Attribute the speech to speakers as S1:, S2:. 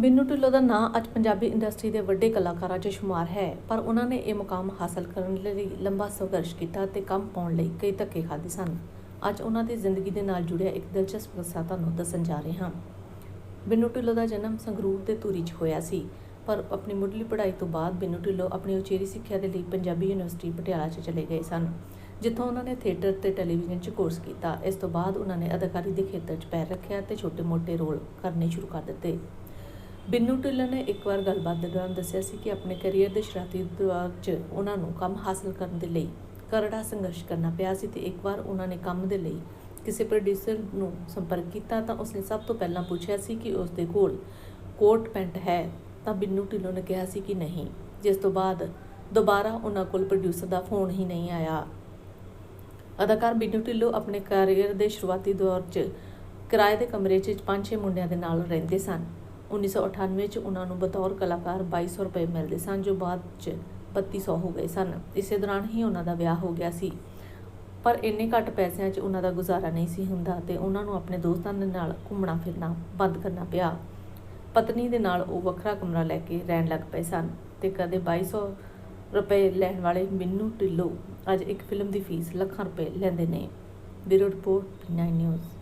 S1: ਬਿੰਨੂ ਢਿੱਲੋਂ ਦਾ ਨਾਂ ਅੱਜ ਪੰਜਾਬੀ ਇੰਡਸਟਰੀ ਦੇ ਵੱਡੇ ਕਲਾਕਾਰਾਂ 'ਚ ਸ਼ੁਮਾਰ ਹੈ, ਪਰ ਉਹਨਾਂ ਨੇ ਇਹ ਮੁਕਾਮ ਹਾਸਲ ਕਰਨ ਲਈ ਲੰਬਾ ਸੰਘਰਸ਼ ਕੀਤਾ ਤੇ ਕੰਮ ਪਾਉਣ ਲਈ ਕਈ ਧੱਕੇ ਖਾਧੇ ਸਨ। ਅੱਜ ਉਹਨਾਂ ਦੀ ਜ਼ਿੰਦਗੀ ਦੇ ਨਾਲ ਜੁੜਿਆ ਇੱਕ ਦਿਲਚਸਪ ਕਿੱਸਾ ਤੁਹਾਨੂੰ ਦੱਸਣ ਜਾ ਰਹੇ ਹਾਂ। ਬਿੰਨੂ ਢਿੱਲੋਂ ਦਾ ਜਨਮ ਸੰਗਰੂਰ ਦੇ ਧੂਰੀ 'ਚ ਹੋਇਆ ਸੀ, ਪਰ ਆਪਣੀ ਮੁੱਢਲੀ ਪੜ੍ਹਾਈ ਤੋਂ ਬਾਅਦ ਬਿੰਨੂ ਢਿੱਲੋਂ ਆਪਣੀ ਉਚੇਰੀ ਸਿੱਖਿਆ ਦੇ ਲਈ ਪੰਜਾਬੀ ਯੂਨੀਵਰਸਿਟੀ ਪਟਿਆਲਾ 'ਚ ਚਲੇ ਗਏ ਸਨ, ਜਿੱਥੋਂ ਉਹਨਾਂ ਨੇ ਥੀਏਟਰ ਤੇ ਟੈਲੀਵਿਜ਼ਨ 'ਚ ਕੋਰਸ ਕੀਤਾ। ਇਸ ਤੋਂ ਬਾਅਦ ਉਹਨਾਂ ਨੇ ਅਦਾਕਾਰੀ ਦੇ ਖੇਤਰ 'ਚ ਪੈਰ ਰੱਖਿਆ ਤੇ ਛੋਟੇ-ਮੋਟੇ ਰੋਲ ਕਰਨੇ ਸ਼ੁਰੂ ਕਰ ਦਿੱਤੇ। ਬਿੰਨੂ ਢਿੱਲੋਂ ਨੇ ਇੱਕ ਵਾਰ ਗੱਲਬਾਤ ਦੇ ਦੌਰਾਨ ਦੱਸਿਆ ਸੀ ਕਿ ਆਪਣੇ ਕੈਰੀਅਰ ਦੇ ਸ਼ੁਰੂਆਤੀ ਦੌਰ 'ਚ ਉਹਨਾਂ ਨੂੰ ਕੰਮ ਹਾਸਲ ਕਰਨ ਦੇ ਲਈ ਕਰੜਾ ਸੰਘਰਸ਼ ਕਰਨਾ ਪਿਆ ਸੀ ਤੇ ਇੱਕ ਵਾਰ ਉਹਨਾਂ ਨੇ ਕੰਮ ਦੇ ਲਈ ਕਿਸੇ ਪ੍ਰੋਡਿਊਸਰ ਨੂੰ ਸੰਪਰਕ ਕੀਤਾ ਤਾਂ ਉਸਨੇ ਸਭ ਤੋਂ ਪਹਿਲਾਂ ਪੁੱਛਿਆ ਸੀ ਕਿ ਉਸ ਦੇ ਕੋਲ ਕੋਟ ਪੈਂਟ ਹੈ ਤਾਂ ਬਿੰਨੂ ਢਿੱਲੋਂ ਨੇ ਕਿਹਾ ਸੀ ਕਿ ਨਹੀਂ, ਜਿਸ ਤੋਂ ਬਾਅਦ ਦੁਬਾਰਾ ਉਹਨਾਂ ਕੋਲ ਪ੍ਰੋਡਿਊਸਰ ਦਾ ਫੋਨ ਹੀ ਨਹੀਂ ਆਇਆ। ਅਦਾਕਾਰ ਬਿੰਨੂ ਢਿੱਲੋਂ ਆਪਣੇ ਕੈਰੀਅਰ ਦੇ ਸ਼ੁਰੂਆਤੀ ਦੌਰ 'ਚ ਕਿਰਾਏ ਦੇ ਕਮਰੇ 'ਚ ਪੰਜ ਛੇ ਮੁੰਡਿਆਂ ਦੇ ਨਾਲ ਰਹਿੰਦੇ ਸਨ। 1998 'ਚ ਉਹਨਾਂ ਨੂੰ ਬਤੌਰ ਕਲਾਕਾਰ 2200 ਰੁਪਏ ਮਿਲਦੇ ਸਨ, ਜੋ ਬਾਅਦ 'ਚ 3200 ਹੋ ਗਏ ਸਨ। ਇਸੇ ਦੌਰਾਨ ਹੀ ਉਹਨਾਂ ਦਾ ਵਿਆਹ ਹੋ ਗਿਆ ਸੀ। ਪਰ ਇੰਨੇ ਘੱਟ ਪੈਸਿਆਂ 'ਚ ਉਹਨਾਂ ਦਾ ਗੁਜ਼ਾਰਾ ਨਹੀਂ ਸੀ ਹੁੰਦਾ ਤੇ ਉਹਨਾਂ ਨੂੰ ਆਪਣੇ ਦੋਸਤਾਂ ਦੇ ਨਾਲ ਘੁੰਮਣਾ ਫਿਰਨਾ ਬੰਦ ਕਰਨਾ ਪਿਆ। ਪਤਨੀ ਦੇ ਨਾਲ ਉਹ ਵੱਖਰਾ ਕਮਰਾ ਲੈ ਕੇ ਰਹਿਣ ਲੱਗ ਪਏ ਸਨ ਤੇ ਕਦੇ 2200 ਰੁਪਏ ਲੈਣ ਵਾਲੇ ਮਿੰਨੂ ਢਿੱਲੋਂ ਅੱਜ ਇੱਕ ਫਿਲਮ ਦੀ ਫੀਸ ਲੱਖਾਂ ਰੁਪਏ ਲੈਂਦੇ ਨੇ। Bureau report 9 news.